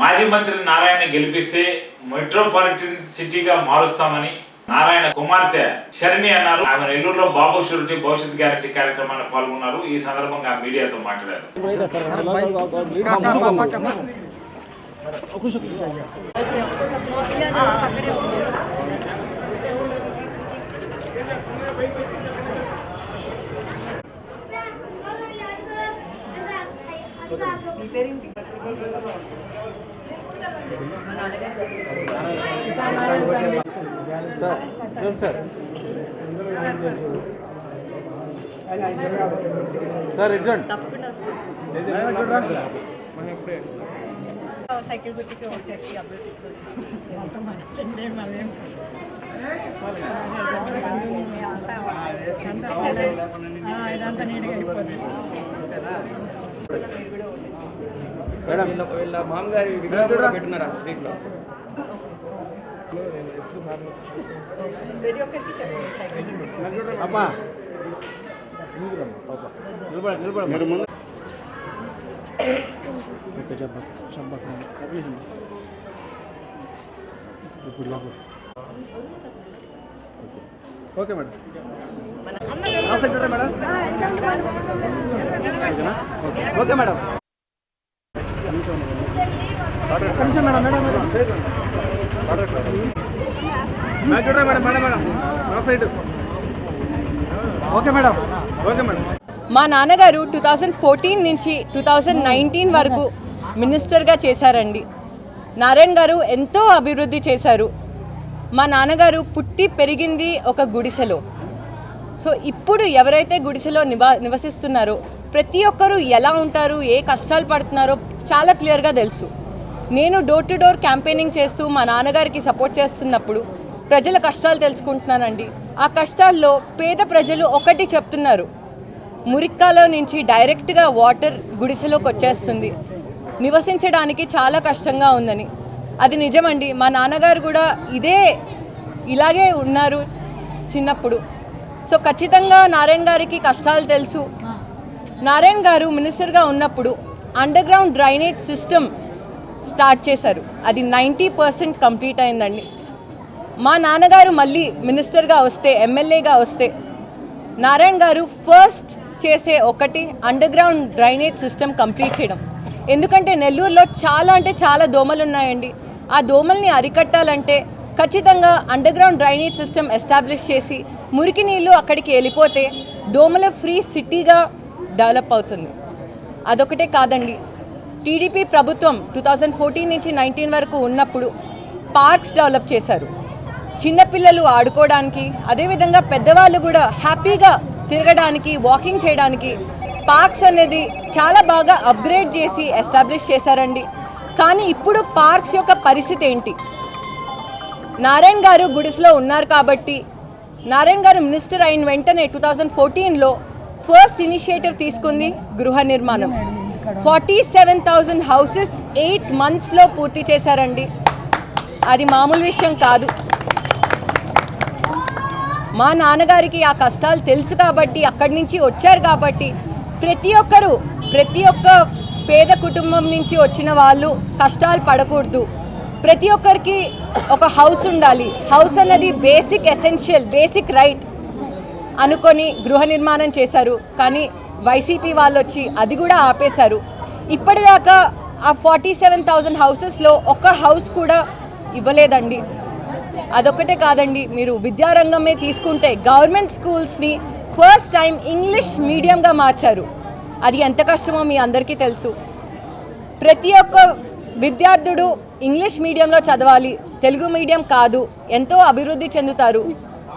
మాజీ మంత్రి నారాయణ గెలిపిస్తే మెట్రోపాలిటన్ సిటీగా మారుస్తామని నారాయణ కుమార్తె శరణి అన్నారు. ఆమె నెల్లూరులో బాబు షూరిటీ భవిష్యత్ గ్యారంటీ కార్యక్రమాన్ని పాల్గొన్నారు. ఈ సందర్భంగా మీడియాతో మాట్లాడారు. సార్ ఎడ్జండ్ తప్పకుండా సైకిల్ ఇదంతా నీట్గా అయిపోతుంది. వీళ్ళ వీళ్ళ మామగారి విగ్రహం కూడా పెట్టున్నారు ఆ స్ట్రీట్లో ప్రతి ఒక్కరికి చెప్పండి సైకిల్. గుర్తు. అమ్మా. నిలబడ నిలబడ మీరు ముందు. Okay madam. Madam? Okay madam madam చూడండి మేడం మేడం మేడం మన side okay madam okay madam మా నాన్నగారు టూ థౌజండ్ ఫోర్టీన్ నుంచి టూ థౌజండ్ నైన్టీన్ వరకు మినిస్టర్గా చేశారండి. నారాయణ గారు ఎంతో అభివృద్ధి చేశారు. మా నాన్నగారు పుట్టి పెరిగింది ఒక గుడిసెలో. సో ఇప్పుడు ఎవరైతే గుడిసెలో నివా నివసిస్తున్నారో ప్రతి ఒక్కరూ ఎలా ఉంటారు ఏ కష్టాలు పడుతున్నారో చాలా క్లియర్గా తెలుసు. నేను డోర్ టు డోర్ క్యాంపెయినింగ్ చేస్తూ మా నాన్నగారికి సపోర్ట్ చేస్తున్నప్పుడు ప్రజల కష్టాలు తెలుసుకుంటున్నానండి. ఆ కష్టాల్లో పేద ప్రజలు ఒకటి చెప్తున్నారు. మురిక్కాలో నుంచి డైరెక్ట్గా వాటర్ గుడిసెలోకి వచ్చేస్తుంది. నివసించడానికి చాలా కష్టంగా ఉందని. అది నిజమండి. మా నాన్నగారు కూడా ఇదే ఇలాగే ఉన్నారు చిన్నప్పుడు. సో ఖచ్చితంగా నారాయణ గారికి కష్టాలు తెలుసు. నారాయణ గారు మినిస్టర్గా ఉన్నప్పుడు underground drainage system start చేశారు. అది నైంటీ పర్సెంట్ కంప్లీట్ అయిందండి. మా నాన్నగారు మళ్ళీ మినిస్టర్గా వస్తే ఎమ్మెల్యేగా వస్తే నారాయణ గారు ఫస్ట్ చేసే ఒకటి underground drainage system complete చేయడం. ఎందుకంటే నెల్లూరులో చాలా అంటే చాలా దోమలు ఉన్నాయండి. ఆ దోమల్ని అరికట్టాలంటే ఖచ్చితంగా underground drainage system establish చేసి మురికి నీళ్ళు అక్కడికి వెళ్ళిపోతే దోమల ఫ్రీ సిటీగా డెవలప్ అవుతుంది. అదొకటే కాదండి. టీడీపీ ప్రభుత్వం టూ థౌజండ్ ఫోర్టీన్ నుంచి నైన్టీన్ వరకు ఉన్నప్పుడు పార్క్స్ డెవలప్ చేశారు. చిన్నపిల్లలు ఆడుకోవడానికి అదేవిధంగా పెద్దవాళ్ళు కూడా హ్యాపీగా తిరగడానికి వాకింగ్ చేయడానికి పార్క్స్ అనేది చాలా బాగా అప్గ్రేడ్ చేసి ఎస్టాబ్లిష్ చేశారండి. కానీ ఇప్పుడు పార్క్స్ యొక్క పరిస్థితి ఏంటి? నారాయణ గారు గుడిసెలో ఉన్నారు కాబట్టి నారాయణ గారు మినిస్టర్ అయిన వెంటనే టూ థౌజండ్ ఫోర్టీన్లో ఫస్ట్ ఇనిషియేటివ్ తీసుకుంది గృహ నిర్మాణం. Forty seven thousand houses eight మంత్స్లో పూర్తి చేశారండి. అది మామూలు విషయం కాదు. మా నాన్నగారికి ఆ కష్టాలు తెలుసు కాబట్టి అక్కడి నుంచి వచ్చారు కాబట్టి ప్రతి ఒక్కరూ ప్రతి ఒక్క పేద కుటుంబం నుంచి వచ్చిన వాళ్ళు కష్టాలు పడకూడదు. ప్రతి ఒక్కరికి ఒక హౌస్ ఉండాలి. హౌస్ అన్నది బేసిక్ ఎసెన్షియల్ బేసిక్ రైట్ అనుకొని గృహ నిర్మాణం చేశారు. కానీ వైసీపీ వాళ్ళు వచ్చి అది కూడా ఆపేశారు. ఇప్పటిదాకా ఆ ఫార్టీ సెవెన్ థౌజండ్ హౌసెస్లో ఒక్క హౌస్ కూడా ఇవ్వలేదండి. అదొకటే కాదండి మీరు విద్యారంగమే తీసుకుంటే గవర్నమెంట్ స్కూల్స్ని ఫస్ట్ టైం ఇంగ్లీష్ మీడియంగా మార్చారు. అది ఎంత కష్టమో మీ అందరికీ తెలుసు. ప్రతి ఒక్క విద్యార్థుడు ఇంగ్లీష్ మీడియంలో చదవాలి తెలుగు మీడియం కాదు ఎంతో అభివృద్ధి చెందుతారు.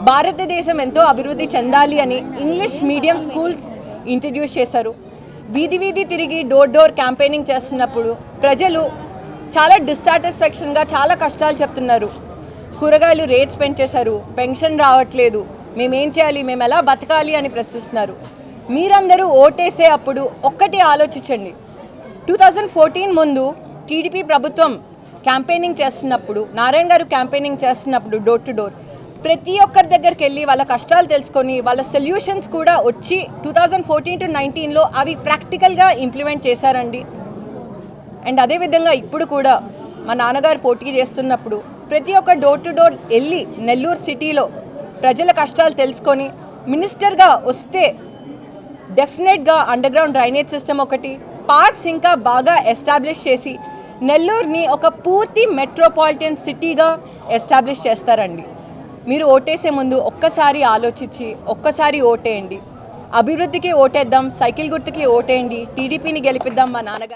భారతదేశం ఎంతో అభివృద్ధి చెందాలి అని ఇంగ్లీష్ మీడియం స్కూల్స్ ఇంట్రడ్యూస్ చేశారు. వీధి వీధి తిరిగి డోర్ డోర్ క్యాంపెయినింగ్ చేస్తున్నప్పుడు ప్రజలు చాలా డిస్సాటిస్ఫాక్షన్గా చాలా కష్టాలు చెప్తున్నారు. కూరగాయలు రేట్స్ పెంచేశారు పెన్షన్ రావట్లేదు. మేమేం చేయాలి? మేము ఎలా బతకాలి? అని ప్రశ్నిస్తున్నారు. మీరందరూ ఓటేసే అప్పుడు ఒక్కటి ఆలోచించండి. టూ థౌజండ్ ఫోర్టీన్ ముందు టీడీపీ ప్రభుత్వం క్యాంపెయినింగ్ చేస్తున్నప్పుడు నారాయణ గారు క్యాంపెయినింగ్ చేస్తున్నప్పుడు డోర్ టు డోర్ ప్రతి ఒక్కరి దగ్గరికి వెళ్ళి వాళ్ళ కష్టాలు తెలుసుకొని వాళ్ళ సొల్యూషన్స్ కూడా వచ్చి టూ థౌజండ్ ఫోర్టీన్ టు నైన్టీన్లో అవి ప్రాక్టికల్గా ఇంప్లిమెంట్ చేశారండి. అండ్ అదేవిధంగా ఇప్పుడు కూడా మా నాన్నగారు పోటీ చేస్తున్నప్పుడు ప్రతి ఒక్క డోర్ టు డోర్ వెళ్ళి నెల్లూరు సిటీలో ప్రజల కష్టాలు తెలుసుకొని మినిస్టర్గా వస్తే డెఫినెట్గా అండర్ గ్రౌండ్ డ్రైనేజ్ సిస్టమ్ ఒకటి పార్క్స్ ఇంకా బాగా ఎస్టాబ్లిష్ చేసి నెల్లూరుని ఒక పూర్తి మెట్రోపాలిటన్ సిటీగా ఎస్టాబ్లిష్ చేస్తారండి. మీరు ఓటేసే ముందు ఒక్కసారి ఆలోచించి ఒక్కసారి ఓటేయండి. అభివృద్ధికి ఓటేద్దాం సైకిల్ గుర్తుకి ఓటేయండి టీడీపీని గెలిపిద్దాం మా నాన్నగారు.